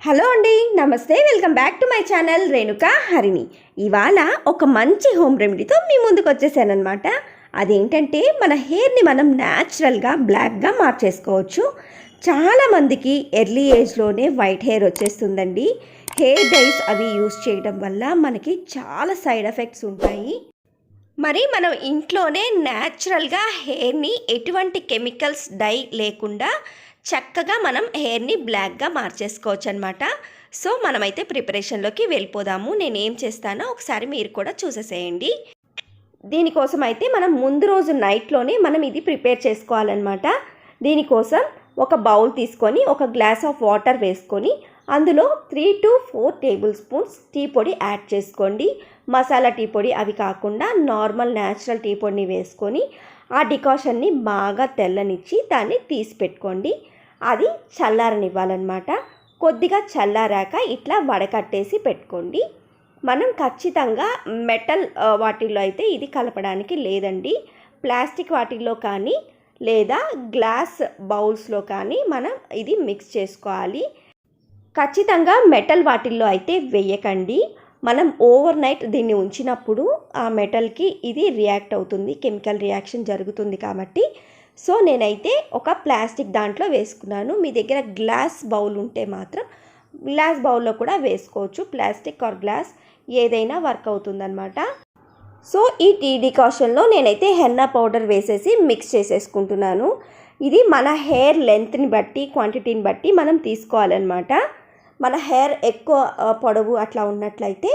Hello అండి నమస్తే welcome back to my channel Renuka Harini. ఇవాళ ఒక మంచి హోమ్ రెమెడీతో మీ ముందుకు వచ్చేసానమాట అదేంటంటే మన హెయిర్ని మనం న్యాచురల్గా బ్లాక్గా మార్చేసుకోవచ్చు. చాలామందికి ఎర్లీ ఏజ్లోనే వైట్ హెయిర్ వచ్చేస్తుందండి. హెయిర్ డైస్ అవి యూస్ చేయడం వల్ల మనకి చాలా సైడ్ ఎఫెక్ట్స్ ఉంటాయి. మరి మనం ఇంట్లోనే న్యాచురల్గా హెయిర్ని ఎటువంటి కెమికల్స్ డై లేకుండా చక్కగా మనం హెయిర్ని బ్లాక్గా మార్చేసుకోవచ్చు అనమాట సో మనమైతే ప్రిపరేషన్లోకి వెళ్ళిపోదాము. నేను ఏం చేస్తానో ఒకసారి మీరు కూడా చూసేసేయండి. దీనికోసం అయితే మనం ముందు రోజు నైట్లోనే మనం ఇది ప్రిపేర్ చేసుకోవాలన్నమాట. దీనికోసం ఒక బౌల్ తీసుకొని ఒక గ్లాస్ ఆఫ్ వాటర్ వేసుకొని అందులో three to four tablespoons tea పొడి యాడ్ చేసుకోండి. మసాలా టీ పొడి అవి కాకుండా నార్మల్ న్యాచురల్ టీ పొడిని వేసుకొని ఆ డికాషన్ని బాగా తెల్లనిచ్చి దాన్ని తీసి పెట్టుకోండి. అది చల్లారనివ్వాలన్నమాట. కొద్దిగా చల్లారాక ఇట్లా వడకట్టేసి పెట్టుకోండి. మనం ఖచ్చితంగా మెటల్ వాటిల్లో అయితే ఇది కలపడానికి లేదండి. ప్లాస్టిక్ వాటిల్లో కానీ లేదా గ్లాస్ బౌల్స్లో కానీ మనం ఇది మిక్స్ చేసుకోవాలి. ఖచ్చితంగా మెటల్ వాటిల్లో అయితే వేయకండి. మనం ఓవర్ నైట్ దీన్ని ఉంచినప్పుడు ఆ మెటల్కి ఇది రియాక్ట్ అవుతుంది కెమికల్ రియాక్షన్ జరుగుతుంది కాబట్టి. సో నేనైతే ఒక ప్లాస్టిక్ దాంట్లో వేసుకున్నాను. మీ దగ్గర గ్లాస్ బౌల్ ఉంటే మాత్రం గ్లాస్ బౌల్లో కూడా వేసుకోవచ్చు. ప్లాస్టిక్ ఆర్ గ్లాస్ ఏదైనా వర్క్ అవుతుందన్నమాట. సో ఈ టీ డికాషన్లో నేనైతే హెన్నా పౌడర్ వేసేసి మిక్స్ చేసేసుకుంటున్నాను. ఇది మన హెయిర్ లెంత్ని బట్టి క్వాంటిటీని బట్టి మనం తీసుకోవాలన్నమాట. మన హెయిర్ ఎక్కువ పొడవు అట్లా ఉన్నట్లయితే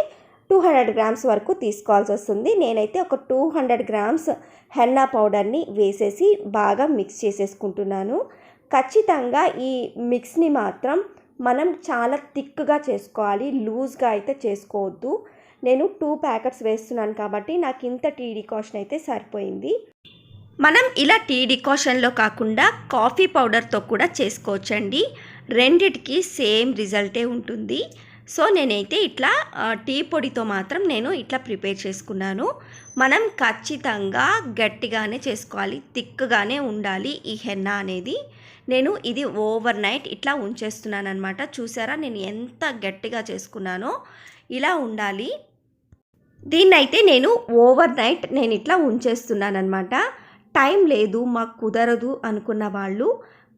టూ హండ్రెడ్ గ్రామ్స్ వరకు తీసుకోవాల్సి వస్తుంది. నేనైతే ఒక టూ హండ్రెడ్ గ్రామ్స్ హెన్నా పౌడర్ని వేసేసి బాగా మిక్స్ చేసేసుకుంటున్నాను. ఖచ్చితంగా ఈ మిక్స్ని మాత్రం మనం చాలా థిక్గా చేసుకోవాలి. లూజ్గా అయితే చేసుకోవద్దు. నేను టూ ప్యాకెట్స్ వేస్తున్నాను కాబట్టి నాకు ఇంత టీ డికాషన్ అయితే సరిపోయింది. మనం ఇలా టీ డికాషన్లో కాకుండా కాఫీ పౌడర్తో కూడా చేసుకోవచ్చండి. రెండిటికి సేమ్ రిజల్టే ఉంటుంది. సో నేనైతే ఇట్లా టీ పొడితో మాత్రం నేను ఇట్లా ప్రిపేర్ చేసుకున్నాను. మనం ఖచ్చితంగా గట్టిగానే చేసుకోవాలి థిక్గానే ఉండాలి ఈ హెన్నా అనేది. నేను ఇది ఓవర్ నైట్ ఇట్లా ఉంచేస్తున్నాను అనమాట చూసారా నేను ఎంత గట్టిగా చేసుకున్నానో. ఇలా ఉండాలి. దీన్నైతే నేను ఓవర్ నైట్ నేను ఇట్లా ఉంచేస్తున్నాను అనమాట టైం లేదు మాకు కుదరదు అనుకున్న వాళ్ళు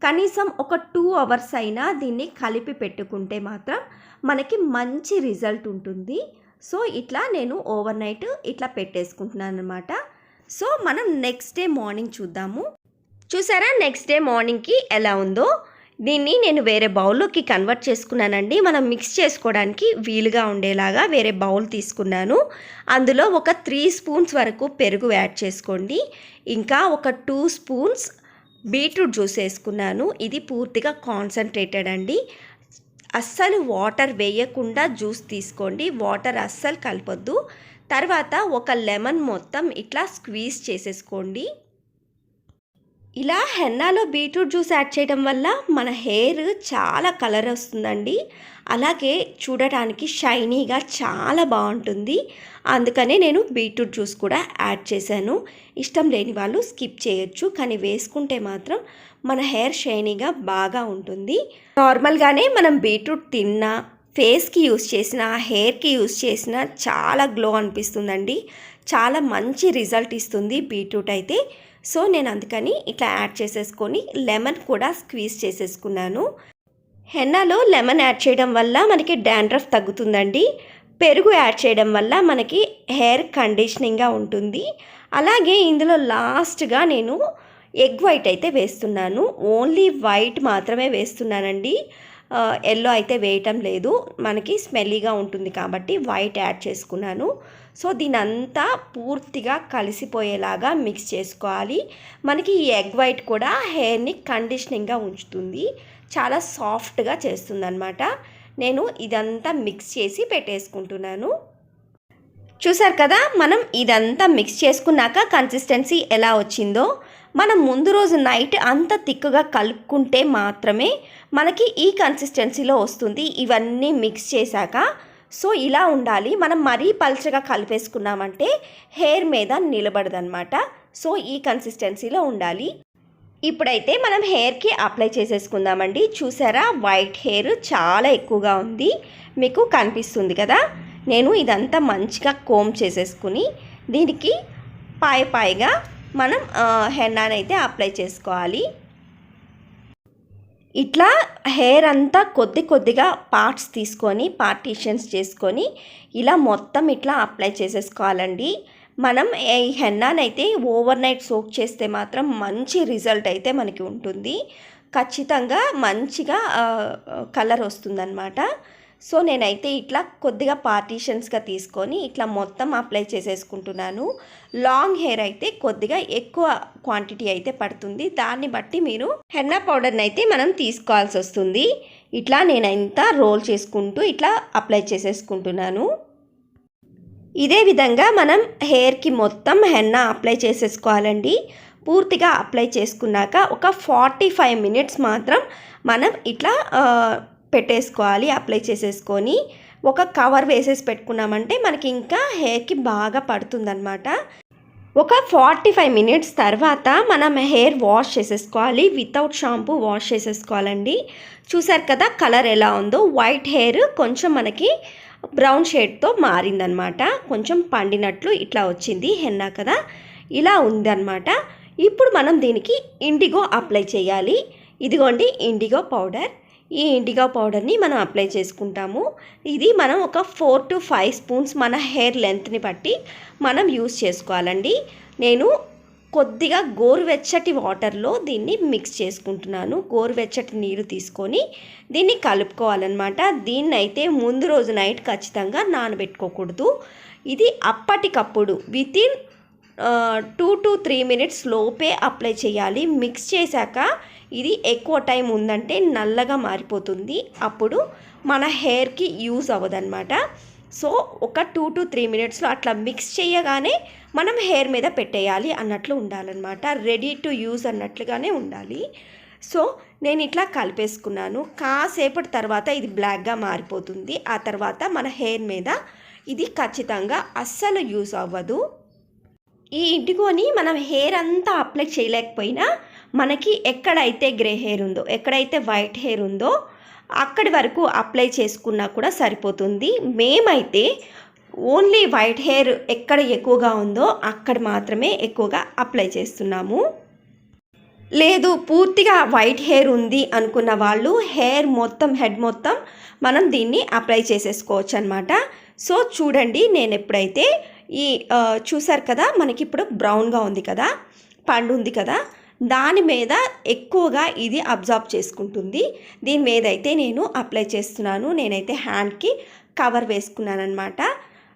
కనీసం ఒక టూ అవర్స్ అయినా దీన్ని కలిపి పెట్టుకుంటే మాత్రం మనకి మంచి రిజల్ట్ ఉంటుంది. సో ఇట్లా నేను ఓవర్ నైట్ ఇట్లా పెట్టేసుకుంటున్నాను అనమాట సో మనం నెక్స్ట్ డే మార్నింగ్ చూద్దాము. చూసారా నెక్స్ట్ డే మార్నింగ్కి ఎలా ఉందో? దీన్ని నేను వేరే బౌల్లోకి కన్వర్ట్ చేసుకున్నానండి. మనం మిక్స్ చేసుకోవడానికి వీలుగా ఉండేలాగా వేరే బౌల్ తీసుకున్నాను. అందులో ఒక త్రీ స్పూన్స్ వరకు పెరుగు యాడ్ చేసుకోండి. ఇంకా ఒక టూ స్పూన్స్ బీట్రూట్ జ్యూస్ వేసుకున్నాను. ఇది పూర్తిగా కాన్సన్ట్రేటెడ్ అండి. అస్సలు వాటర్ వేయకుండా జ్యూస్ తీసుకోండి. వాటర్ అస్సలు కలపొద్దు. తర్వాత ఒక లెమన్ మొత్తం ఇట్లా స్క్వీజ్ చేసేసుకోండి. ఇలా హెన్నాలో బీట్రూట్ జ్యూస్ యాడ్ చేయడం వల్ల మన హెయిర్ చాలా కలర్ వస్తుందండి. అలాగే చూడటానికి షైనీగా చాలా బాగుంటుంది. అందుకనే నేను బీట్రూట్ జ్యూస్ కూడా యాడ్ చేశాను. ఇష్టం లేని వాళ్ళు స్కిప్ చేయొచ్చు కానీ వేసుకుంటే మాత్రం మన హెయిర్ షైనీగా బాగా ఉంటుంది. నార్మల్గానే మనం బీట్రూట్ తిన్నా ఫేస్కి యూస్ చేసిన హెయిర్కి యూస్ చేసిన చాలా గ్లో అనిపిస్తుందండి. చాలా మంచి రిజల్ట్ ఇస్తుంది బీట్రూట్ అయితే. సో నేను అందుకని ఇట్లా యాడ్ చేసేసుకొని లెమన్ కూడా స్క్వీజ్ చేసేసుకున్నాను. హెన్నాలో లెమన్ యాడ్ చేయడం వల్ల మనకి డాండ్రఫ్ తగ్గుతుందండి. పెరుగు యాడ్ చేయడం వల్ల మనకి హెయిర్ కండిషనింగ్గా ఉంటుంది. అలాగే ఇందులో లాస్ట్గా నేను ఎగ్ వైట్ అయితే వేస్తున్నాను. ఓన్లీ వైట్ మాత్రమే వేస్తున్నానండి. ఎల్లో అయితే వేయటం లేదు. మనకి స్మెల్లీగా ఉంటుంది కాబట్టి వైట్ యాడ్ చేసుకున్నాను. సో దీనంతా పూర్తిగా కలిసిపోయేలాగా మిక్స్ చేసుకోవాలి. మనకి ఈ ఎగ్ వైట్ కూడా హెయిర్ని కండిషనింగ్గా ఉంచుతుంది. చాలా సాఫ్ట్గా చేస్తుంది అనమాట నేను ఇదంతా మిక్స్ చేసి పెట్టేసుకుంటున్నాను. చూసారు కదా మనం ఇదంతా మిక్స్ చేసుకున్నాక కన్సిస్టెన్సీ ఎలా వచ్చిందో? మనం ముందు రోజు నైట్ అంత తిక్కుగా కలుపుకుంటే మాత్రమే మనకి ఈ కన్సిస్టెన్సీలో వస్తుంది. ఇవన్నీ మిక్స్ చేశాక సో ఇలా ఉండాలి. మనం మరీ పల్చగా కలిపేసుకున్నామంటే హెయిర్ మీద నిలబడదనమాట సో ఈ కన్సిస్టెన్సీలో ఉండాలి. ఇప్పుడైతే మనం హెయిర్కి అప్లై చేసేసుకుందామండి. చూసారా? వైట్ హెయిర్ చాలా ఎక్కువగా ఉంది. మీకు కనిపిస్తుంది కదా? నేను ఇదంతా మంచిగా కోమ్ చేసేసుకుని దీనికి పాయ పాయగా మనం హెన్నానైతే అప్లై చేసుకోవాలి. ఇట్లా హెయిర్ అంతా కొద్ది కొద్దిగా పార్ట్స్ తీసుకొని పార్టీషన్స్ చేసుకొని ఇలా మొత్తం ఇట్లా అప్లై చేసేసుకోవాలండి. మనం ఈ హెన్నానైతే ఓవర్ నైట్ సోక్ చేస్తే మాత్రం మంచి రిజల్ట్ అయితే మనకి ఉంటుంది. ఖచ్చితంగా మంచిగా కలర్ వస్తుందన్నమాట. సో నేనైతే ఇట్లా కొద్దిగా పార్టీషన్స్గా తీసుకొని ఇట్లా మొత్తం అప్లై చేసేసుకుంటున్నాను. లాంగ్ హెయిర్ అయితే కొద్దిగా ఎక్కువ క్వాంటిటీ అయితే పడుతుంది. దాన్ని బట్టి మీరు హెన్నా పౌడర్ని అయితే మనం తీసుకోవాల్సి వస్తుంది ఇట్లా నేను ఇంత రోల్ చేసుకుంటూ ఇట్లా అప్లై చేసేసుకుంటున్నాను. ఇదే విధంగా మనం హెయిర్కి మొత్తం హెన్నా అప్లై చేసేసుకోవాలండి. పూర్తిగా అప్లై చేసుకున్నాక ఒక ఫార్టీ ఫైవ్ మినిట్స్ మాత్రం మనం ఇట్లా పెట్టేసుకోవాలి అప్లై చేసేసుకొని. ఒక కవర్ వేసేసి పెట్టుకున్నామంటే మనకి ఇంకా హెయిర్కి బాగా పడుతుందన్నమాట. ఒక ఫార్టీ ఫైవ్ మినిట్స్ తర్వాత మనం హెయిర్ వాష్ చేసేసుకోవాలి. వితౌట్ షాంపూ వాష్ చేసేసుకోవాలండి. చూసారు కదా కలర్ ఎలా ఉందో? వైట్ హెయిర్ కొంచెం మనకి బ్రౌన్ షేడ్తో మారిందనమాట. కొంచెం పండినట్లు ఇట్లా వచ్చింది హెన్నా కదా? ఇలా ఉందన్నమాట ఇప్పుడు మనం దీనికి ఇండిగో అప్లై చేయాలి. ఇదిగోండి ఇండిగో పౌడర్. ఈ ఇండిగో పౌడర్ని మనం అప్లై చేసుకుంటాము. ఇది మనం ఒక ఫోర్ టు ఫైవ్ స్పూన్స్ మన హెయిర్ లెంత్ని బట్టి మనం యూస్ చేసుకోవాలండి. నేను కొద్దిగా గోరువెచ్చటి వాటర్లో దీన్ని మిక్స్ చేసుకుంటున్నాను. గోరువెచ్చటి నీరు తీసుకొని దీన్ని కలుపుకోవాలన్నమాట. దీన్ని అయితే ముందు రోజు నైట్ ఖచ్చితంగా నానబెట్టుకోకూడదు. ఇది అప్పటికప్పుడు within two to three minutes లోపే అప్లై చేయాలి. మిక్స్ చేశాక ఇది ఎక్కువ టైం ఉందంటే నల్లగా మారిపోతుంది. అప్పుడు మన హెయిర్కి యూజ్ అవ్వదన్నమాట. సో ఒక టూ టు త్రీ మినిట్స్లో అట్లా మిక్స్ చేయగానే మనం హెయిర్ మీద పెట్టేయాలి అన్నట్లు ఉండాలన్నమాట. రెడీ టు యూజ్ అన్నట్లుగానే ఉండాలి. సో నేను ఇట్లా కలిపేసుకున్నాను. కాసేపటి తర్వాత ఇది బ్లాక్గా మారిపోతుంది. ఆ తర్వాత మన హెయిర్ మీద ఇది ఖచ్చితంగా అస్సలు యూజ్ అవ్వదు. ఈ ఇంటికొని మనం హెయిర్ అంతా అప్లై చేయలేకపోయినా మనకి ఎక్కడైతే గ్రే హెయిర్ ఉందో ఎక్కడైతే వైట్ హెయిర్ ఉందో అక్కడి వరకు అప్లై చేసుకున్నా కూడా సరిపోతుంది. మేమైతే ఓన్లీ వైట్ హెయిర్ ఎక్కడ ఎక్కువగా ఉందో అక్కడ మాత్రమే ఎక్కువగా అప్లై చేస్తున్నాము. లేదు పూర్తిగా వైట్ హెయిర్ ఉంది అనుకున్న వాళ్ళు హెయిర్ మొత్తం హెడ్ మొత్తం మనం దీన్ని అప్లై చేసేసుకోవచ్చు అనమాట సో చూడండి నేను ఎప్పుడైతే ఈ చూసారు కదా మనకి ఇప్పుడు బ్రౌన్గా ఉంది కదా పండు ఉంది కదా దాని మీద ఎక్కువగా ఇది అబ్జార్బ్ చేసుకుంటుంది. దీని మీద అయితే నేను అప్లై చేస్తున్నాను. నేనైతే హ్యాండ్కి కవర్ వేసుకున్నాను అనమాట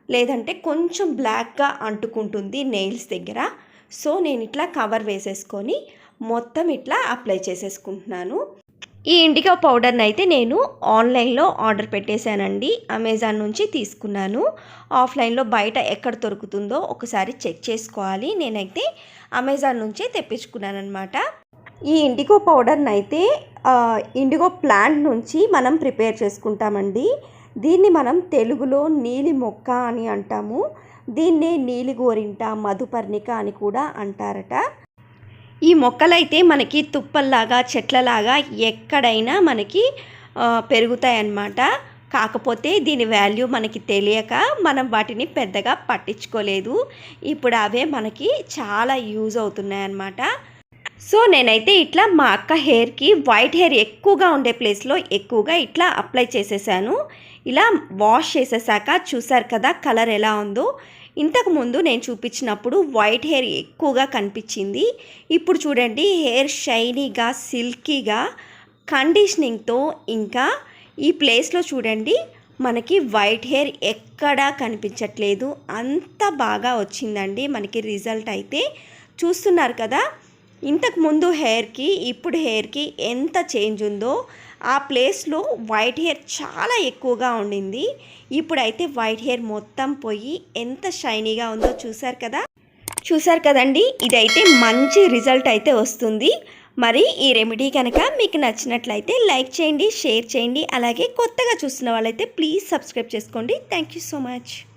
లేదంటే కొంచెం బ్లాక్గా అంటుకుంటుంది నెయిల్స్ దగ్గర. సో నేను ఇట్లా కవర్ వేసేసుకొని మొత్తం ఇట్లా అప్లై చేసేసుకుంటున్నాను. ఈ ఇండిగో పౌడర్ని అయితే నేను ఆన్లైన్లో ఆర్డర్ పెట్టేశానండి. అమెజాన్ నుంచి తీసుకున్నాను. ఆఫ్లైన్లో బయట ఎక్కడ దొరుకుతుందో ఒకసారి చెక్ చేసుకోవాలి. నేనైతే అమెజాన్ నుంచే తెప్పించుకున్నాను అనమాట ఈ ఇండిగో పౌడర్ని అయితే ఇండిగో ప్లాంట్ నుంచి మనం ప్రిపేర్ చేసుకుంటామండి. దీన్ని మనం తెలుగులో నీలి మొక్క అని అంటాము. దీన్నే నీలి గోరింట మధుపర్ణిక అని కూడా అంటారట. ఈ మొక్కలైతే మనకి తుప్పల్లాగా చెట్లలాగా ఎక్కడైనా మనకి పెరుగుతాయన్నమాట. కాకపోతే దీని వాల్యూ మనకి తెలియక మనం వాటిని పెద్దగా పట్టించుకోలేదు. ఇప్పుడు అవే మనకి చాలా యూజ్ అవుతున్నాయి అన్నమాట సో నేనైతే ఇట్లా మా అక్క హెయిర్కి వైట్ హెయిర్ ఎక్కువగా ఉండే ప్లేస్లో ఎక్కువగా ఇట్లా అప్లై చేసేసాను. ఇలా వాష్ చేసేసాక చూసారు కదా కలర్ ఎలా ఉందో. ఇంతకుముందు నేను చూపించినప్పుడు వైట్ హెయిర్ ఎక్కువగా కనిపించింది. ఇప్పుడు చూడండి హెయిర్ షైనీగా సిల్కీగా కండిషనింగ్తో ఇంకా ఈ ప్లేస్లో చూడండి మనకి వైట్ హెయిర్ ఎక్కడా కనిపించట్లేదు. అంత బాగా వచ్చిందండి మనకి రిజల్ట్ అయితే. చూస్తున్నారు కదా ఇంతకుముందు హెయిర్కి ఇప్పుడు హెయిర్కి ఎంత చేంజ్ ఉందో ఆ ప్లేస్లో వైట్ హెయిర్ చాలా ఎక్కువగా ఉండింది. ఇప్పుడైతే వైట్ హెయిర్ మొత్తం పోయి ఎంత షైనీగా ఉందో చూసారు కదా? చూసారు కదండి? ఇదైతే మంచి రిజల్ట్ అయితే వస్తుంది. మరి ఈ రెమెడీ కనుక మీకు నచ్చినట్లయితే లైక్ చేయండి షేర్ చేయండి. అలాగే కొత్తగా చూస్తున్న వాళ్ళైతే ప్లీజ్ సబ్స్క్రైబ్ చేసుకోండి. Thank you so much.